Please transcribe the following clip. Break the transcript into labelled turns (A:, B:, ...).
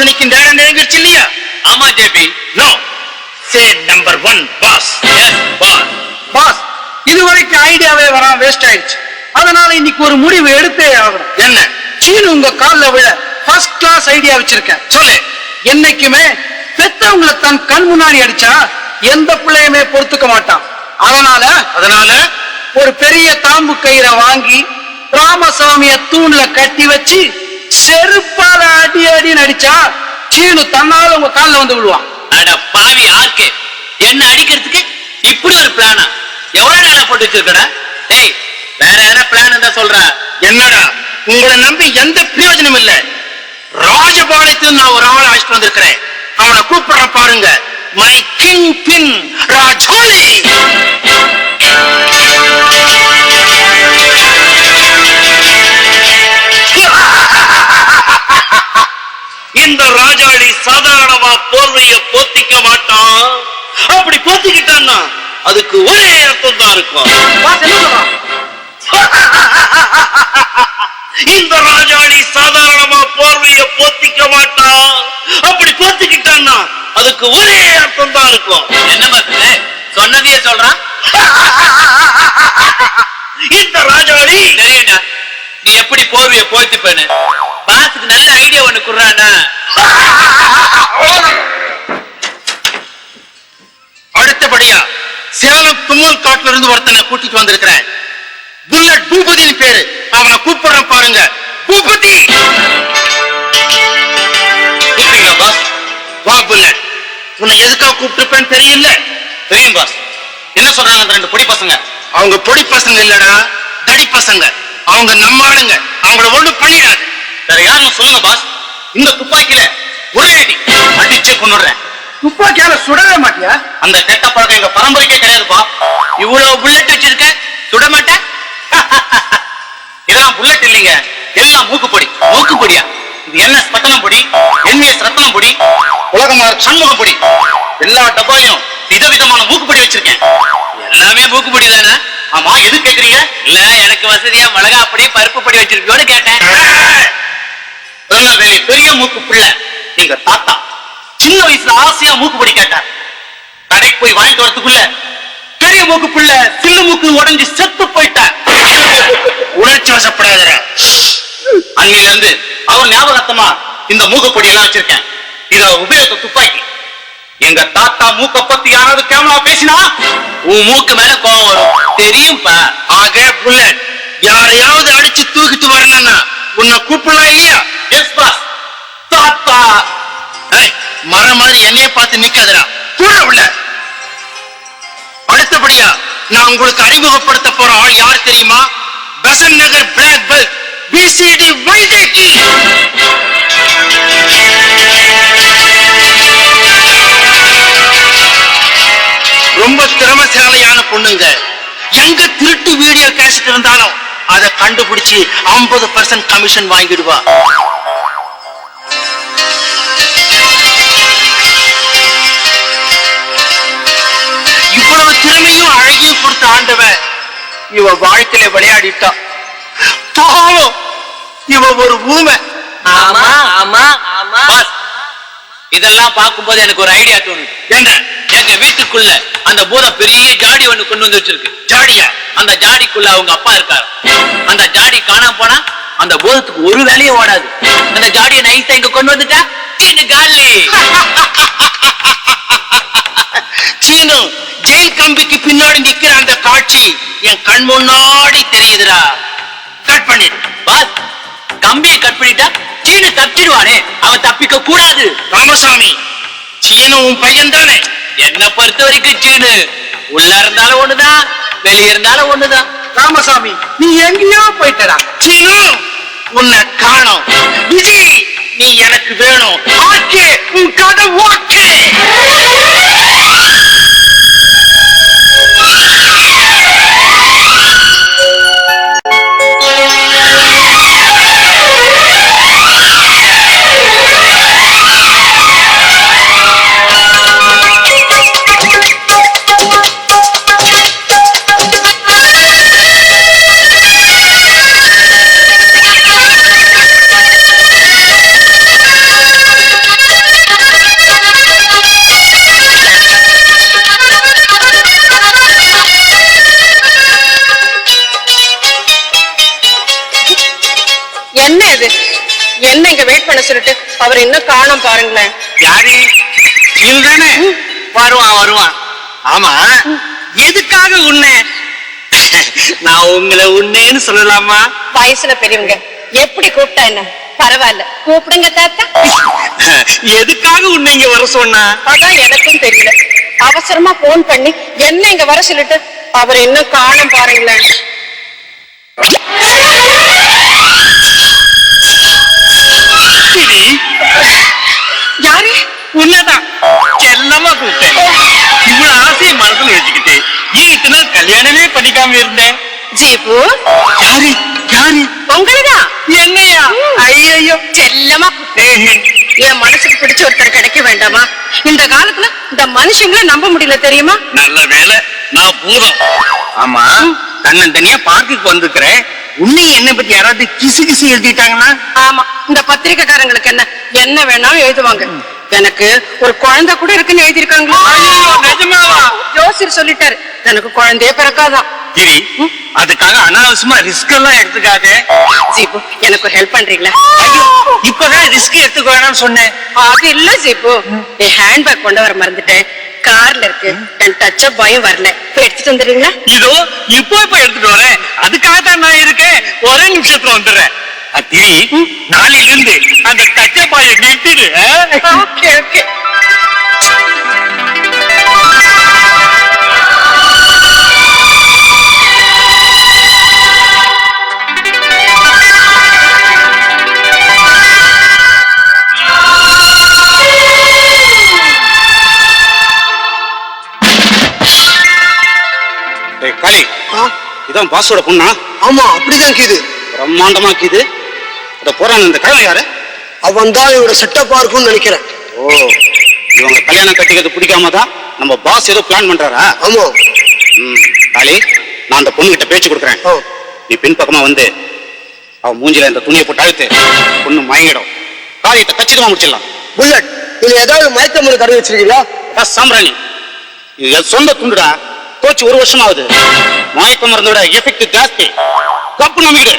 A: நேரம் நெருங்கிடுச்சு இல்லையா?
B: ஆமா JP.
A: No say number one boss
B: boss
C: boss இதுவரைக்கும் ஐடியாவே வராம வேஸ்ட் ஆயிடுச்சு அதனால இன்னைக்கு ஒரு முடிவு எடுத்தே ஆகணும்.
A: என்ன?
C: சீனு உங்க கால்ல விழ ஃபர்ஸ்ட் கிளாஸ் ஐடியா வச்சிருக்கேன்.
A: சொல்லு.
C: என்னைக்குமே பெத்தவங்களை தன் கண் முன்னாடி அடிச்சா எந்த பிள்ளையுமே பொறுத்துக்க மாட்டான். அதனால
A: அதனால?
C: ஒரு பெரிய தாம்பு கயிறை வாங்கி ராமசாமிய தூண்ல கட்டி வச்சு செருப்பால அடி அடி நடிச்சா சீனு தன்னால உங்க கால்ல வந்து விழுவான்.
B: அட பாவி ஆர்க்கு என்ன அடிக்கிறதுக்கு? இப்படி ஒரு பிளானா எவ்வளவு நேரம் போட்டு வச்சிருக்கடா டேய் வேற எதனா பிளான் இருந்தா சொல்ற?
A: என்னடா? உங்களை நம்பி எந்த பிரயோஜனம் இல்ல. ராஜபாளையத்தில் நான் ஒரு ஆளை அழைச்சிட்டு வந்திருக்கிறேன். அவனை கூப்பிடுறேன் பாருங்க. மை கிங் பின் ராஜோலி இந்த ராஜாளி சாதாரணமா போர்வைய போத்திக்க மாட்டான். அப்படி போத்திக்கிட்டான்னா அதுக்கு ஒரே அர்த்தம் தான் இருக்கும். இந்த ராஜாளி சாதாரணமா போர்வைய போத்திக்க மாட்டான். அப்படி போத்திக்கிட்டான்னா அதுக்கு ஒரே அர்த்தம் தான் இருக்கும்.
B: என்ன சொன்னதையே சொல்றான்?
A: இந்த ராஜாளி
B: தெரியுங்க நீ எப்படி போர்வைய போத்திப்பேன்னு பாத்துக்கு நல்ல ஐடியா ஒண்ணு குடுறானா?
A: அடுத்தபடியா சேலம் தும்மல் காட்டுல இருந்து ஒருத்தனை கூட்டிட்டு வந்திருக்கிறேன். புல்லட் பூபதினு பேரு. அவனை கூப்பிடுறேன் பாருங்க. பூபதி!
B: பாஸ்?
A: வா புல்லட். உன்னை எதுக்காக கூப்பிட்டுருப்பேன்னு தெரியல.
B: தெரியும் பாஸ். என்ன சொல்றாங்க அந்த ரெண்டு பொடி பசங்க?
A: அவங்க பொடி பசங்க இல்லடா தடி பசங்க. அவங்க நம்ம ஆளுங்க. அவங்கள ஒண்ணு பண்ணிடாது.
B: வேற யாருன்னு சொல்லுங்க பாஸ். இந்த துப்பாக்கில ஒரே அடி. அடிச்சு கொண்டுடுறேன்
C: துப்பாக்கியால சுடவே மாட்டியா?
B: அந்த கெட்ட பழக்கம் எங்க பரம்பரைக்கே கிடையாதுப்பா. இவ்வளவு புல்லட் வச்சிருக்க சுட மாட்டேன்? இதெல்லாம் புல்லட் இல்லைங்க. எல்லாம் மூக்குப்பொடி. மூக்குப்பொடியா? இது என்ன பத்தனம் பொடி? என்எஸ் ரத்தனம் பொடி? உலகமார் சண்முகம் பொடி. எல்லா டப்பாலையும் விதவிதமான மூக்குப்பொடி வச்சிருக்கேன். எல்லாமே மூக்குப்பொடி தானே? ஆமா எது கேக்குறீங்க? இல்ல எனக்கு வசதியா மிளகா பொடி பருப்பு பொடி வச்சிருக்கியோன்னு கேட்டேன் திருநெல்வேலி பெரிய மூக்கு பிள்ளை எங்க தாத்தா. சின்ன வயசுல ஆசையா மூக்கு பொடி கேட்டார். கடைக்கு போய் வாங்கிட்டு வரத்துக்குள்ள பெரிய மூக்கு பிள்ளை சில்லு மூக்கு உடைஞ்சு செத்து போயிட்டார்.
A: உணர்ச்சி வசப்படாத
B: அன்னையில இருந்து அவர் ஞாபகத்தமா இந்த மூக்கு பொடி எல்லாம் வச்சிருக்கேன். இத உபயோக துப்பாக்கி. எங்க தாத்தா மூக்க பத்தி யாராவது கேமரா பேசினா உன் மூக்கு மேல கோவம் வரும். தெரியும்பா?
A: ஆக புல்லட். யாரையாவது அடிச்சு தூக்கிட்டு வரணும்னா உன்னை கூப்பிடலாம் இல்லையா?
B: எஸ் பாஸ் தாத்தா.
A: ஏய், மரம் மாதிரி என்னைய பார்த்து நிக்காதடா. கூட உள்ள. அடுத்தபடியா நான் உங்களுக்கு அறிமுகப்படுத்த போற ஆள் யார் தெரியுமா? Besant Nagar black belt PCD Vaidehi ரொம்ப திறமசாலியான பொண்ணுங்க. எங்க திருட்டு வீடியோ கேசட் இருந்தாலும் அதை கண்டுபிடிச்சு 50% பர்சன்ட் கமிஷன் வாங்கிடுவா. இவ வாழ்க்கையில விளையாடிட்டான் பாவம். இவ ஒரு ஊமை.
B: ஆமா ஆமா. ஆமா பாஸ். இதெல்லாம் பார்க்கும்போது எனக்கு ஒரு ஐடியா தோணுது.
A: என்ன?
B: எங்க வீட்டுக்குள்ள அந்த பூதம் பெரிய ஜாடி ஒண்ணு கொண்டு வந்து வச்சிருக்கு.
A: ஜாடியா?
B: அந்த ஜாடிக்குள்ள அவங்க அப்பா இருக்காரு. அந்த ஜாடி காணாம போனா அந்த பூதத்துக்கு ஒரு வேலையும் ஓடாது. அந்த ஜாடியை நைஸா இங்க கொண்டு வந்துட்டா? சீனு காலி.
A: சீனு ஜெயில் கம்பிக்கு பின்னாடி அந்த காட்சி என் கண் முன்னாடி தெரியுதுடா. கட் பண்ணிடு.
B: பாஸ் கம்பியை கட் பண்ணிட்டா சீனு தப்பிடுவானே. அவன் தப்பிக்க கூடாது.
A: ராமசாமி சீனு உன் பையன் தானே
B: என்ன பொறுத்த வரைக்கும் சீனு. உள்ள இருந்தாலும் ஒண்ணுதான் வெளிய இருந்தாலும் ஒண்ணுதான்.
C: ராமசாமி நீ எங்கேயோ போயிட்டடா.
A: சீனு உன்னை காணோம். விஜய் நீ எனக்கு வேணும்.
D: அவர் இன்னும் காணோம் பாருங்களேன்.
E: யாரு? இவன்தானே வருவான் வருவான். ஆமா. எதுக்காக உன்னை? நான் உங்களை உன்னேன்னு சொல்லலாமா?
D: வயசுல பெரியவங்க. எப்படி கூப்பிட்டா என்ன? பரவாயில்ல. கூப்பிடுங்க தாத்தா.
E: எதுக்காக உன்னை இங்க வர சொன்னா?
D: அதான் எனக்கும் தெரியல. அவசரமா போன் பண்ணி என்ன இங்க வர சொல்லிட்டு அவர் இன்னும் காணோம் பாருங்களேன்.
E: கல்யாணமே பண்ணிக்காம இருந்தேன்.
D: ஜீபு
E: யாரு? யாரு?
D: உங்களுதான்
E: என்னையா? ஐயோ
D: செல்லமா. என் மனசுக்கு பிடிச்ச ஒருத்தர் கிடைக்க வேண்டாமா? இந்த காலத்துல இந்த மனுஷங்களை நம்ப முடியல தெரியுமா?
E: நல்ல வேலை நான் பூதம். ஆமா. தன்னன் தனியா பார்க்குக்கு வந்திருக்கிறேன். உன்னை என்னை பத்தி யாராவது கிசு கிசு எழுதிட்டாங்கன்னா?
D: ஆமா. இந்த பத்திரிக்கைக்காரங்களுக்கு என்ன? என்ன வேணாலும் எழுதுவாங்க. எனக்கு ஒரு குழந்தை கூட இருக்குன்னு எழுதியிருக்காங்களா? ஜோசியர் சொல்லிட்டாரு. எனக்கு குழந்தையே பிறக்காதான்
E: கிரி அதுக்காக அனாவசியமா ரிஸ்க் எல்லாம் எடுத்துக்காதே.
D: ஜீபு எனக்கு ஹெல்ப் பண்றீங்களா?
E: ஐயோ இப்பதான் ரிஸ்க் எடுத்துக்க வேணாம்னு சொன்னேன்.
D: அது இல்ல ஜீபு. என் ஹேண்ட்பேக் கொண்டு வர மறந்துட்டேன். கார்ல இருக்கு. என் டச் பயம் வரல. போய் எடுத்துட்டு வந்துடுறீங்களா?
E: இதோ இப்போ இப்ப எடுத்துட்டு வரேன். அதுக்காக தான் நான் இருக்கேன். ஒரே நிமிஷத்துல வந்துடுறேன். அத்தி நாளையில இருந்து அந்த கச்சப்பாய நிறுத்திடு. ஆ?
D: ஓகே
B: இதான் பாஸோட பொண்ணா?
F: ஆமா அப்படிதான் கீது.
B: பிரம்மாண்டமா இருக்குது அத போறான் இந்த கிழமை யாரு?
F: அவன் தான் இவரோட செட்டப்பா இருக்கும்னு நினைக்கிறேன்.
B: ஓ இவங்க கல்யாணம் கட்டிக்கிறது பிடிக்காம தான் நம்ம பாஸ் ஏதோ பிளான் பண்றாரா?
F: ஆமா.
B: ம் காளி நான் அந்த பொண்ணு கிட்ட பேச்சு கொடுக்குறேன். நீ பின் பக்கமா வந்து அவ மூஞ்சில இந்த துணியை போட்டு அழுத்து பொண்ணு மயங்கிடும். காரியத்தை கச்சிதமா முடிச்சிடலாம்.
F: புல்லட் இதுல ஏதாவது மயக்க மருந்து கடை வச்சிருக்கீங்களா?
B: சாம்பிராணி இது என் சொந்த துண்டுடா. போச்சு ஒரு வருஷம் ஆகுது மயக்க மருந்தோட எஃபெக்ட் ஜாஸ்தி. கப்பு நம்பிக்கிடு